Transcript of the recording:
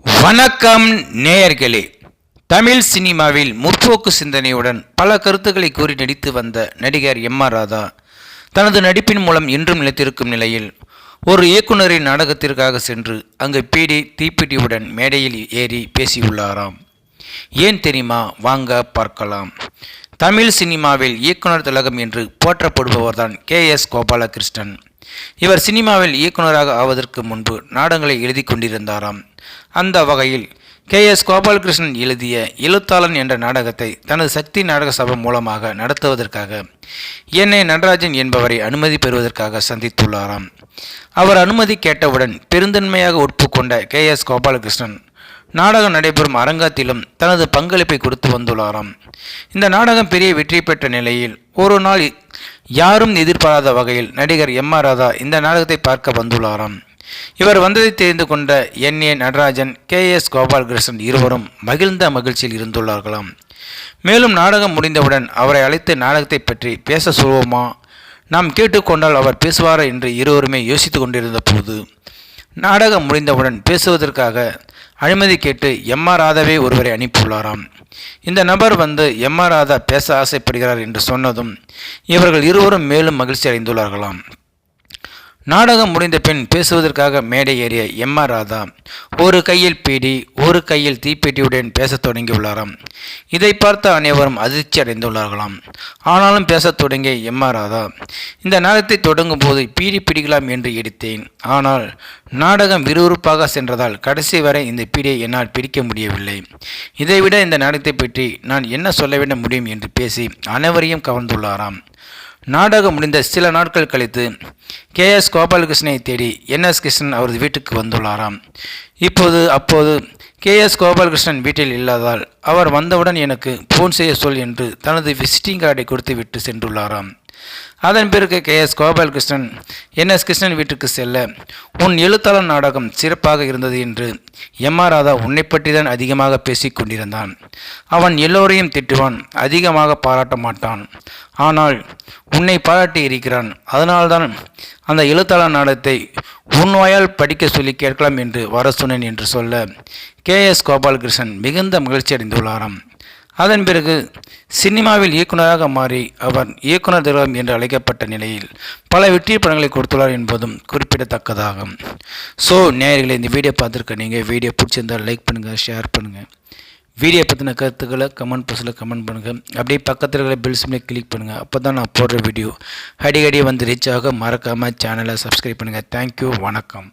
வணக்கம் நேயர்களே. தமிழ் சினிமாவில் முற்போக்கு சிந்தனையுடன் பல கருத்துக்களை கூறி நடித்து வந்த நடிகர் எம் ஆர் ராதா தனது நடிப்பின் மூலம் இன்றும் நிலைத்திருக்கும் நிலையில் ஒரு இயக்குனரின் நாடகத்திற்காக சென்று அங்கு பீடி தீப்பிடியுடன் மேடையில் ஏறி பேசியுள்ளாராம். ஏன் தெரியுமா? வாங்க பார்க்கலாம். தமிழ் சினிமாவில் இயக்குனர் திலகம் என்று போற்றப்படுபவர்தான் கே எஸ் கோபாலகிருஷ்ணன். இவர் சினிமாவில் இயக்குனராக ஆவதற்கு முன்பு நாடகங்களை எழுதி கொண்டிருந்தாராம். அந்த வகையில் கே எஸ் கோபாலகிருஷ்ணன் எழுதிய எழுத்தாளன் என்ற நாடகத்தை தனது சக்தி நாடக சபை மூலமாக நடத்துவதற்காக என்னை நடராஜன் என்பவரை அனுமதி பெறுவதற்காக சந்தித்துள்ளாராம். அவர் அனுமதி கேட்டவுடன் பெருந்தன்மையாக ஒப்புக்கொண்ட கே எஸ் கோபாலகிருஷ்ணன் நாடகம் நடைபெறும் அரங்கத்திலும் தனது பங்களிப்பை கொடுத்து வந்துள்ளாராம். இந்த நாடகம் பெரிய வெற்றி பெற்ற நிலையில் ஒரு நாள் யாரும் எதிர்பாராத வகையில் நடிகர் எம் ஆர் ராதா இந்த நாடகத்தை பார்க்க வந்துள்ளாராம். இவர் வந்ததை தெரிந்து கொண்ட N A Natarajan K S Gopalakrishnan இருவரும் மகிழ்ந்த மகிழ்ச்சியில் இருந்துள்ளார்களாம். மேலும் நாடகம் முடிந்தவுடன் அவரை அழைத்து நாடகத்தை பற்றி பேச சொல்வோமா? நாம் கேட்டுக்கொண்டால் அவர் பேசுவாரா என்று இருவருமே யோசித்து கொண்டிருந்த போது நாடகம் முடிந்தவுடன் பேசுவதற்காக அனுமதி கேட்டு எம் ஆர் ராதாவே ஒருவரை அனுப்பியுள்ளாராம். இந்த நபர் வந்து எம் ஆர் ராதா பேச ஆசைப்படுகிறார் என்று சொன்னதும் இவர்கள் இருவரும் மேலும் மகிழ்ச்சி அடைந்துள்ளார்களாம். நாடகம் முடிந்த பின் பேசுவதற்காக மேடை ஏறிய எம் ஆர் ராதா ஒரு கையில் பீடி ஒரு கையில் தீப்பெட்டியுடன் பேசத் தொடங்கியுள்ளாராம் இதை பார்த்த அனைவரும் அதிர்ச்சி அடைந்துள்ளார்களாம். ஆனாலும் பேசத் தொடங்கிய எம் ஆர் ராதா இந்த நாடகத்தை தொடங்கும் போது பீடி பிடிக்கலாம் என்று எடுத்தேன் ஆனால் நாடகம் விறுவிறுப்பாக சென்றதால் கடைசி வரை இந்த பீடியை என்னால் பிடிக்க முடியவில்லை. இதைவிட இந்த நாடகத்தை பற்றி நான் என்ன சொல்ல வேண்ட முடியும் என்று பேசி அனைவரையும் கவர்ந்துள்ளாராம். நாடகம் முடிந்த சில நாட்கள் கழித்து கே எஸ் கோபாலகிருஷ்ணனை தேடி என் எஸ் கிருஷ்ணன் அவரது வீட்டுக்கு வந்துள்ளாராம். இப்போது அப்போது கே எஸ் கோபாலகிருஷ்ணன் வீட்டில் இல்லாதால் அவர் வந்தவுடன் எனக்கு ஃபோன் செய்ய சொல் என்று தனது விசிட்டிங் கார்டை கொடுத்து விட்டு சென்றுள்ளாராம். அதன் பிறகு K S Gopalakrishnan N S Krishnan வீட்டுக்கு செல்ல உன் எழுத்தாளர் நாடகம் சிறப்பாக இருந்தது என்று எம் ஆர் ராதா உன்னை பற்றி தான் அதிகமாக பேசிக் கொண்டிருந்தான். அவன் எல்லோரையும் திட்டுவான் அதிகமாக பாராட்ட மாட்டான். ஆனால் உன்னை பாராட்டி இருக்கிறான் அதனால்தான் அந்த எழுத்தாளர் நாடகத்தை உன் வாயால் படிக்க சொல்லி கேட்கலாம் என்று வர சொன்னேன் என்று சொல்ல கே எஸ் கோபாலகிருஷ்ணன் மிகுந்த மகிழ்ச்சி அடைந்துள்ளாராம் அதன் பிறகு சினிமாவில் இயக்குனராக மாறி அவர் இயக்குனர் திரவம் என்று அழைக்கப்பட்ட நிலையில் பல வெற்றி படங்களை கொடுத்துள்ளார் என்பதும் குறிப்பிடத்தக்கதாகும் ஸோ நேயர்களை இந்த வீடியோ பார்த்துருக்க நீங்கள் வீடியோ பிடிச்சிருந்தால் லைக் பண்ணுங்கள் ஷேர் பண்ணுங்கள் வீடியோ பற்றின கருத்துக்களை கமெண்ட் பாக்ஸில் கமெண்ட் பண்ணுங்கள் அப்படியே பக்கத்தில் இருக்கிற பெல் கிளிக் பண்ணுங்கள் அப்போ தான் நான் போடுற வீடியோ அடிக்கடி வந்து ரீச் ஆக மறக்காமல் சேனலை சப்ஸ்கிரைப் பண்ணுங்கள் தேங்க்யூ வணக்கம்.